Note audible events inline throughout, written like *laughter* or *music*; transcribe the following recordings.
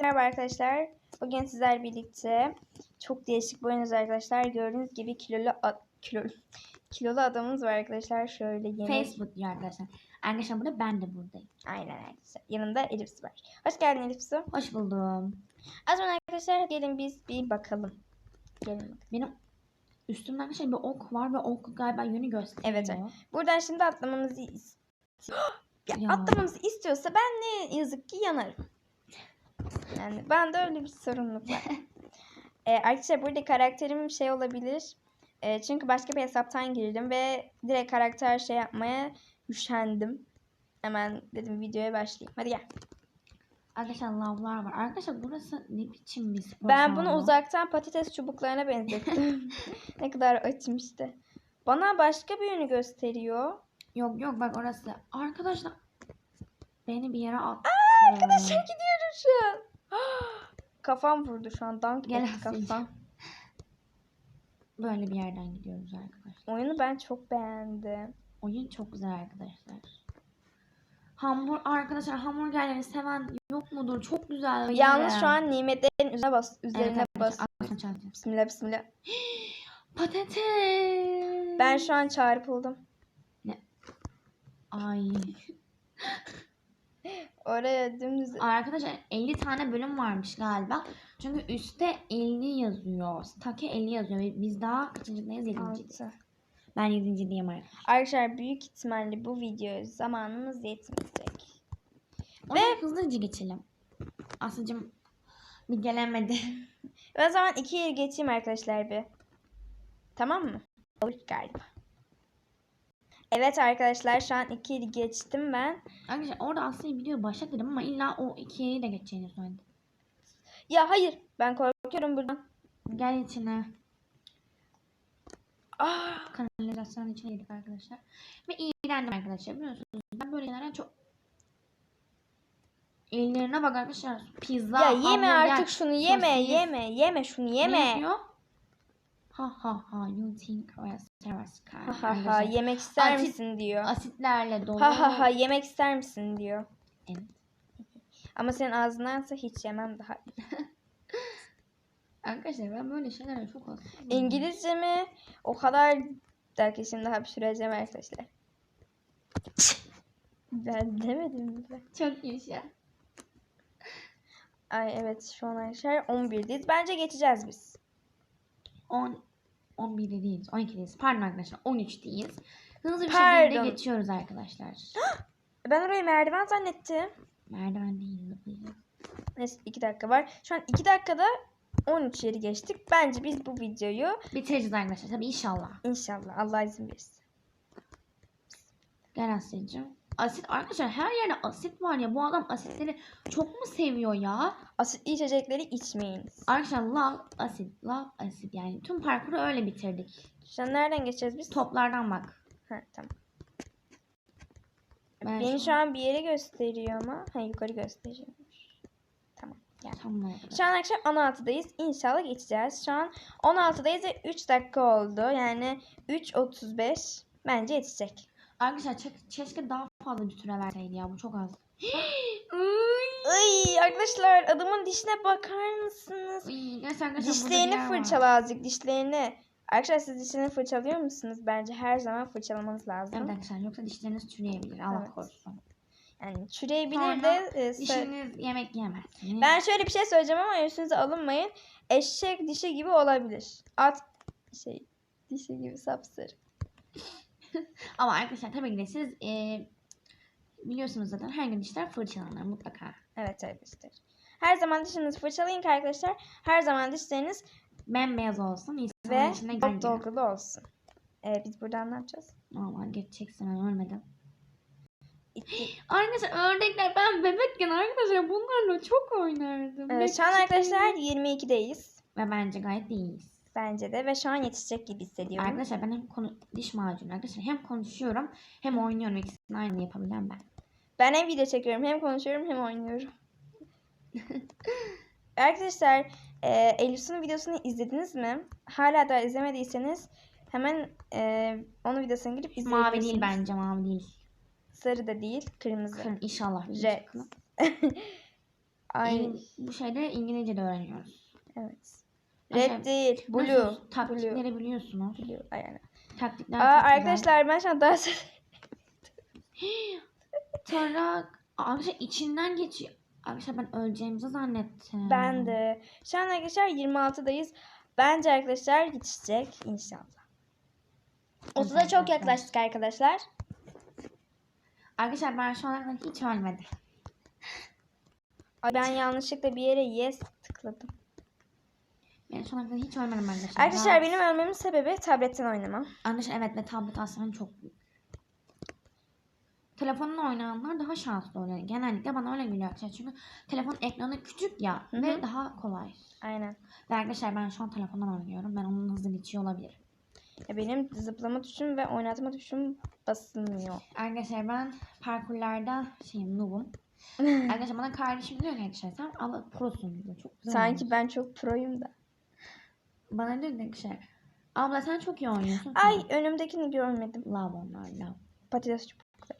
Merhaba arkadaşlar. Bugün sizler birlikte çok değişik bir oyunuz arkadaşlar. Gördüğünüz gibi kilolu kilolu kilolu adamımız var arkadaşlar. Şöyle yemek. Facebook diyor arkadaşlar. Arkadaşlar burada ben de buradayım. Aynen arkadaşlar. Yanımda Elif var. Hoş geldin Elif Su. Hoş buldum. Az sonra arkadaşlar gelin biz bir bakalım. Gelin bakalım. Benim üstümde arkadaşlar bir ok var ve ok galiba yönü gösteriyor. Evet, evet. Buradan şimdi atlamamızı is- *gasps* ya, Ya. atlamamızı istiyorsa ben ne yazık ki yanarım. Yani ben de öyle bir sorumluluk var. *laughs* ee, arkadaşlar burada karakterim şey olabilir. Ee, çünkü başka bir hesaptan girdim ve direkt karakter şey yapmaya üşendim. Hemen dedim videoya başlayayım. Hadi gel. Arkadaşlar lavlar var. Arkadaşlar burası ne biçim bir spor Ben bunu uzaktan patates çubuklarına benzettim. *laughs* *laughs* ne kadar açım işte. Bana başka bir yönü gösteriyor. Yok yok bak orası. Arkadaşlar beni bir yere attı. Arkadaşlar gidiyorum şu an. *gasps* Kafam vurdu şu an. Dank Gel etti kafam. Böyle bir yerden gidiyoruz arkadaşlar. Oyunu ben çok beğendim. Oyun çok güzel arkadaşlar. Hamburg arkadaşlar hamburgerleri seven yok mudur? Çok güzel. Yalnız şu an nimetlerin üzerine bas Evet üzerine bas. arkadaşlar çarpacağım. Bismillah bismillah. *gasps* Patates. Ben şu an çarpıldım. Ay. *laughs* Oraya dümdüz. Arkadaşlar 50 tane bölüm varmış galiba. Çünkü üstte 50 yazıyor. Stake 50 yazıyor. Biz daha kaçıncıdayız? 7. Altı. Ben 7. diyeyim arkadaşlar. Arkadaşlar büyük ihtimalle bu videoya zamanımız yetmeyecek. Ve hızlıca geçelim. Aslıcım bir gelemedi. *laughs* O zaman iki yeri geçeyim arkadaşlar bir. Tamam mı? Olur galiba. Evet arkadaşlar şu an iki yeri geçtim ben. Arkadaşlar orada Aslı'yı biliyor başlat dedim ama illa o iki yeri de geçeceğini söyledi. Ya hayır ben korkuyorum buradan. Gel içine. Ah, Kanalizasyonun içine girdik arkadaşlar. Ve iğrendim arkadaşlar. Biliyorsunuz ben böyle şeylerden çok Ellerine bak arkadaşlar. Pizza, ya yeme hamburger, artık şunu yeme sosis. yeme yeme şunu Ne yeme. Ha ha ha you think Sky. Ha ha ha yemek ister Asit- misin diyor. Asitlerle dolu. Ha ha ha yemek ister misin diyor. Evet. Ama senin ağzındansa hiç yemem daha iyi. *laughs* Arkadaşlar ben böyle şeylere çok az. İngilizce mi? O kadar derken şimdi hapşıracağım arkadaşlar. *laughs* Ben demedim ben? Çok yaşa. Ay evet şu an arkadaşlar 11'deyiz. Bence geçeceğiz biz. 10 11'de değiliz. 12'deyiz. Pardon arkadaşlar. 13'teyiz. Hızlı bir Pardon. şekilde geçiyoruz arkadaşlar. *gasps* Ben orayı merdiven zannettim. Merdiven değil. Neyse 2 dakika var. Şu an 2 dakikada 13 yeri geçtik. Bence biz bu videoyu Bitireceğiz arkadaşlar. Tabii inşallah. inşallah Allah izin verirse. Gel Asya'cığım. Asit arkadaşlar her yerde asit var ya. Bu adam asitleri çok mu seviyor ya? Asitli içecekleri içmeyiniz. Arkadaşlar love asit, love asit yani. Tüm parkuru öyle bitirdik. An nereden geçeceğiz biz? Toplardan bak. Ha tamam. Ben Beni şu an bir yere gösteriyor ama. Ha yukarı gösteriyor. Tamam. Gel. Tamam. Şu an akşam 16'dayız. İnşallah geçeceğiz. Şu an 16'dayız ve 3 dakika oldu. Yani 3.35 bence yetecek. Arkadaşlar keşke daha fazla bir süre verseydi ya. Bu çok az. *gasps* Ay arkadaşlar adamın dişine bakar mısınız? Arkadaşlar bir Dişlerini fırçala azıcık dişlerini. Arkadaşlar siz dişlerini fırçalıyor musunuz? Bence her zaman fırçalamanız lazım. Evet arkadaşlar yoksa dişleriniz çürüyebilir. Allah Evet. korusun. Yani çüreyebilir Sonra de. e, Dişiniz yemek yemezsiniz. Ben şöyle bir şey söyleyeceğim ama üstünüze alınmayın. Eşek dişi gibi olabilir. At şey dişi gibi sapsarı. *laughs* Ama arkadaşlar tabii ki de siz e, biliyorsunuz zaten her gün dişler fırçalanır mutlaka. Evet arkadaşlar. Her zaman dişinizi fırçalayın ki arkadaşlar. Her zaman dişleriniz Bembeyaz olsun. ve çok dolgulu olsun. Ee, biz buradan ne yapacağız? Normal geçeceksin ben ölmedim. *gasps* Arkadaşlar ördekler ben bebekken arkadaşlar bunlarla çok oynardım. Evet, şu an arkadaşlar 22'deyiz. Ve bence gayet iyiyiz. Bence de ve şu an yetişecek gibi hissediyorum. Arkadaşlar ben hem konu diş macunu arkadaşlar hem konuşuyorum hem oynuyorum ikisini aynı yapabilen ben. Ben hem video çekiyorum hem konuşuyorum hem oynuyorum. *laughs* arkadaşlar e, Elif'in videosunu izlediniz mi? Hala da izlemediyseniz hemen e, onun videosuna girip izleyebilirsiniz. Mavi değil bence mavi değil. Sarı da değil, kırmızı. Kırın inşallah. Red. çıkın. *laughs* Ay İng- bu şeyde İngilizce de öğreniyoruz. evet. Red değil. Blue. Nasıl Blue. taktikleri biliyorsunuz. Blue. Aynen. Taktikler Aa, güzel. arkadaşlar ben şu an ders Sonra *gasps* arkadaşlar içinden geçiyor. Arkadaşlar ben öleceğimizi zannettim. Ben de. Şu an arkadaşlar 26'dayız. Bence arkadaşlar yetişecek inşallah. 30'a çok yaklaştık arkadaşlar. Arkadaşlar ben şu kadar hiç ölmedim. Ben yanlışlıkla bir yere yes tıkladım. Şu ana kadar hiç ölmedim arkadaşlar. Arkadaşlar Daha- benim ölmemin sebebi tabletten oynamam. Arkadaşlar evet ve tablet aslında çok büyük. Telefonla oynayanlar daha şanslı oluyor. Genellikle bana öyle geliyor arkadaşlar. Çünkü telefon ekranı küçük ya Hı ve daha kolay. Aynen. Ve arkadaşlar ben şu an telefondan oynuyorum. Ben onun hızlı geçiyor olabilir. Ya benim zıplama tuşum ve oynatma tuşum basılmıyor. Arkadaşlar ben parkurlarda şeyim noobum. *laughs* arkadaşlar bana kardeşim diyor ki arkadaşlar sen Allah prosun diyor. Çok güzel Sanki oynuyorsun. ben çok proyum da. Bana diyor ki arkadaşlar abla sen çok iyi oynuyorsun. Ay önümdekini görmedim. Love onlar love. Patates çubukları.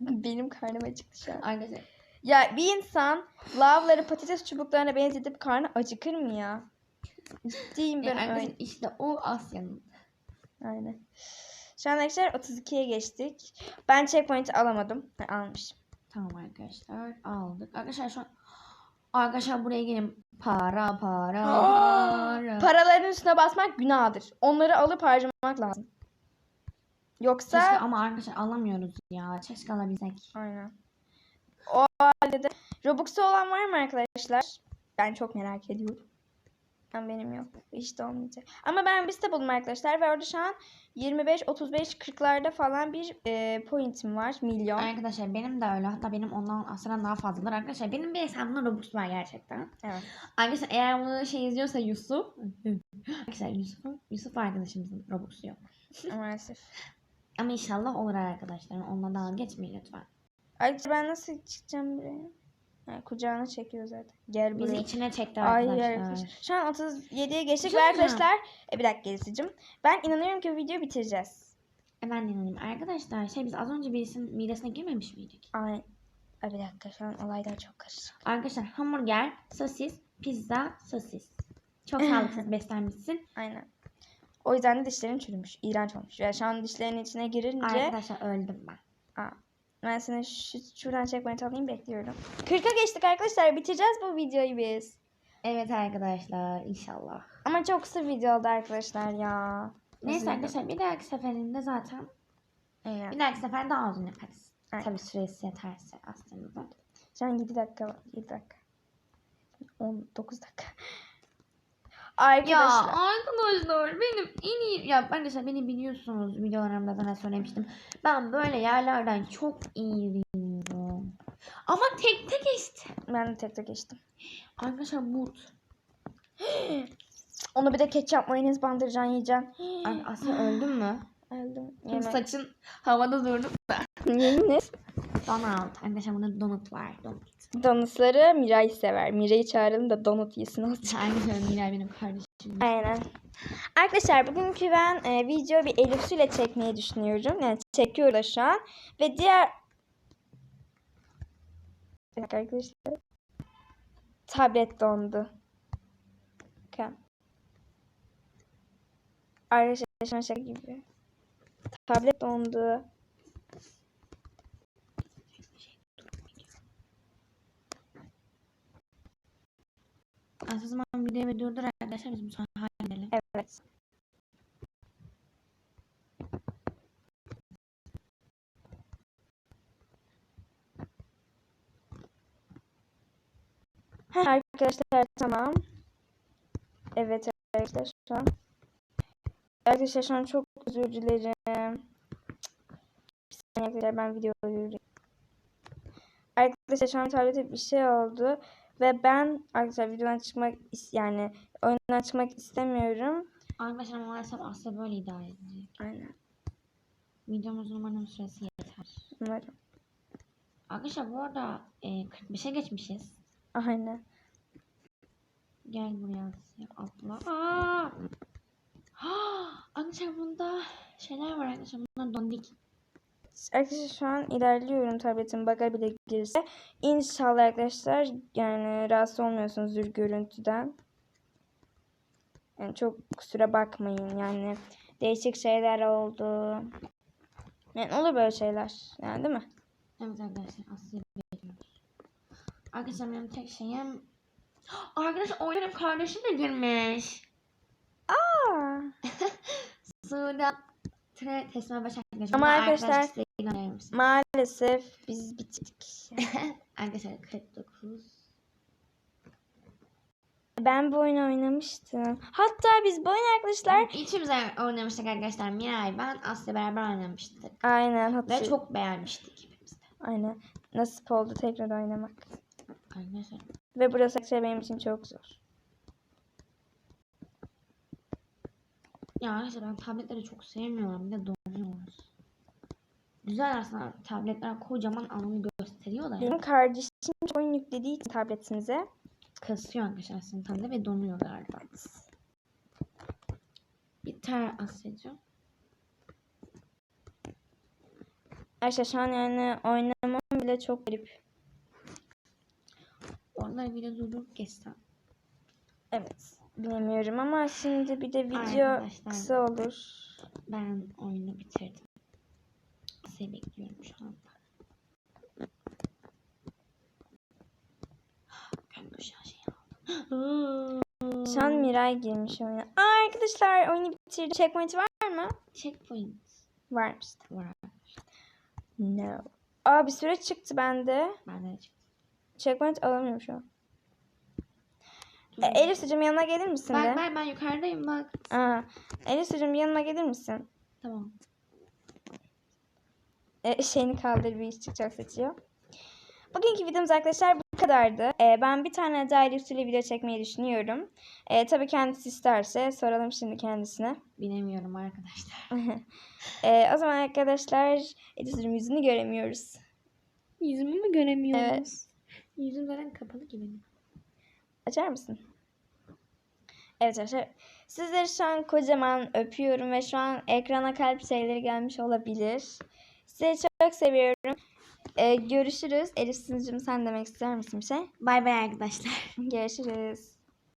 *laughs* Benim karnım acıktı şu an. Arkadaşlar Ya bir insan lavları patates çubuklarına benzetip karnı acıkır mı ya? Ciddiyim e, ben arkadaşlar öyle. işte o Asya'nın. Aynen. Şu an arkadaşlar 32'ye geçtik. Ben checkpoint'i alamadım. Ha, almışım. Tamam arkadaşlar aldık. Arkadaşlar şu an Arkadaşlar buraya gelin. Para para para. Paraların üstüne basmak günahdır. Onları alıp harcamak lazım. Yoksa Keşke ama arkadaşlar alamıyoruz ya. Keşke alabilsek. Aynen. O halde de Robux'u olan var mı arkadaşlar? Ben çok merak ediyorum. Ben benim yok. Hiç de olmayacak. Ama ben bir site buldum arkadaşlar ve orada şu an 25, 35, 40'larda falan bir e, pointim var. Milyon. Arkadaşlar benim de öyle. Hatta benim ondan aslında daha fazladır. Arkadaşlar benim bir hesabımda Robux var gerçekten. Evet. Arkadaşlar eğer bunu şey izliyorsa Yusuf. arkadaşlar Yusuf, Yusuf arkadaşımızın Robux'u yok. *laughs* Maalesef. Ama inşallah olur arkadaşlar. Onunla dalga geçmeyin lütfen. Ayrıca ben nasıl çıkacağım buraya? Ha, kucağına çekiyor zaten. Gel Bizi buraya. içine çekti Ay arkadaşlar. arkadaşlar. Şu an 37'ye geçtik ve arkadaşlar e, bir dakika Gelisicim. Ben inanıyorum ki bu videoyu bitireceğiz. E, de inanayım. Arkadaşlar şey biz az önce birisinin midesine girmemiş miydik? Ay. Ay bir dakika şu an olaylar çok karışık. Arkadaşlar hamburger, sosis, pizza, sosis. Çok sağlıksız *laughs* beslenmişsin. Aynen. O yüzden de dişlerin çürümüş. İğrenç olmuş. Ya şu an dişlerin içine girince Arkadaşlar öldüm ben. Aa, ben sana şu, şuradan checkpoint alayım bekliyorum. 40'a geçtik arkadaşlar. Bitireceğiz bu videoyu biz. Evet arkadaşlar inşallah. Ama çok kısa video oldu arkadaşlar ya. Neyse arkadaşlar bir dahaki seferinde zaten Aynen. bir dahaki sefer daha uzun yaparız. Aynen. Tabii süresi yeterse aslında. Şu an 7 dakika var. 7 dakika. 19 dakika. Arkadaşlar. arkadaşlar benim en iyi ya arkadaşlar beni biliyorsunuz videolarımda zaten söylemiştim. Ben böyle yerlerden çok iyi biliyorum. Ama tek tek işte. Ben de tek tek geçtim. Arkadaşlar but. *gasps* Onu bir de ketçap mayonez bandıracaksın yiyeceksin. *gasps* Ay, Asya öldün mü? *gasps* Öldüm. Saçın havada durdu. Yemin Donut. Arkadaşlar burada donut var. Donut. Donutları Miray sever. Miray'ı çağıralım da donut yesin olacak. Arkadaşlar Miray benim kardeşim. Aynen. Arkadaşlar bugünkü ben e, video bir Elif ile çekmeyi düşünüyorum. Yani çekiyorum da şu an. Ve diğer... Arkadaşlar. Tablet dondu. Bakın. Arkadaşlar şaka gibi. Tablet dondu. Az o zaman videoyu bir durdur arkadaşlar biz bu sonra halledelim. Evet. Heh, Arkadaşlar tamam. Evet arkadaşlar şu an. Arkadaşlar şu an çok özür dilerim. Arkadaşlar ben videoyu Arkadaşlar şu an tablete bir şey oldu. Ve ben arkadaşlar videodan çıkmak yani oyundan çıkmak istemiyorum. Arkadaşlar maalesef Asya böyle idare edecek. Aynen. Videomuzun umarım süresi yeter. Umarım. Arkadaşlar bu arada e, 45'e geçmişiz. Aynen. Gel buraya atla. Aa! Ha! *gasps* Arkadaşlar bunda şeyler var arkadaşlar bunlar dondik. Arkadaşlar şu an ilerliyorum tabletim bug'a bile girse. İnşallah arkadaşlar yani rahatsız olmuyorsunuzdur görüntüden. Yani çok kusura bakmayın yani değişik şeyler oldu. Yani olur böyle şeyler yani değil mi? Evet arkadaşlar Asya'yı bekliyoruz. Arkadaşlar benim tek şeyim... *gasps* Arkadaşlar oyunun kardeşim de girmiş. Aa. *laughs* Suda Tre Tesma Başak. Ama arkadaşlar- gönderir misin? Maalesef biz bitirdik. *laughs* arkadaşlar 49. Ben bu oyunu oynamıştım. Hatta biz bu oyunu arkadaşlar İçimize oynamıştık arkadaşlar. Miray ben Asya beraber oynamıştık. aynen Ve hatırlıyorum. çok beğenmiştik hepimiz de. Aynen. Nasip oldu tekrar oynamak. Arkadaşlar Ve burası arkadaşlar benim için çok zor. Ya arkadaşlar ben tabletleri çok sevmiyorum. Bir de donuyoruz. Güzel aslında tabletler kocaman alanı gösteriyorlar. ya. Benim kardeşim oyun yüklediği için tabletimize. Kasıyor arkadaşlar aslında tablet ve donuyor galiba. Biter Asya'cığım. Arkadaşlar şu an yani oynamam bile çok garip. Oraları bile durdurup geçsem. Evet. Bilemiyorum ama şimdi bir de video Arkadaşlar. kısa olur. Ben oyunu bitirdim. Asya'yı bekliyorum şu anda. Gökkuşağı şey aldım. *gasps* Şu an Miray girmiş oyuna. Aa arkadaşlar oyunu bitirdi. Checkpoint var mı? Checkpoint Varmış. var. No. Aa bir süre çıktı bende. Bende de çıktı. Checkpoint alamıyorum şu an. Dur. E, Elif Sucuğum yanına gelir misin de? Bak ben, ben yukarıdayım bak. Aa, Elif Sucuğum yanına gelir misin? Tamam. E, şeyini kaldır bir iş çıkacak seçiyor. Bugünkü videomuz arkadaşlar bu kadardı. E, ben bir tane daha Su'yla video çekmeyi düşünüyorum. E, tabii kendisi isterse soralım şimdi kendisine. Bilemiyorum arkadaşlar. *laughs* E, o zaman arkadaşlar Sucuğum yüzünü göremiyoruz. Yüzümü mü göremiyoruz? Evet. Yüzüm zaten kapalı gibi. Açar mısın? Evet arkadaşlar. Sizleri şu an kocaman öpüyorum ve şu an ekrana kalp şeyleri gelmiş olabilir. Sizi çok seviyorum. Ee, görüşürüz. Elif sen demek ister misin bir şey? Bay bay arkadaşlar. Görüşürüz.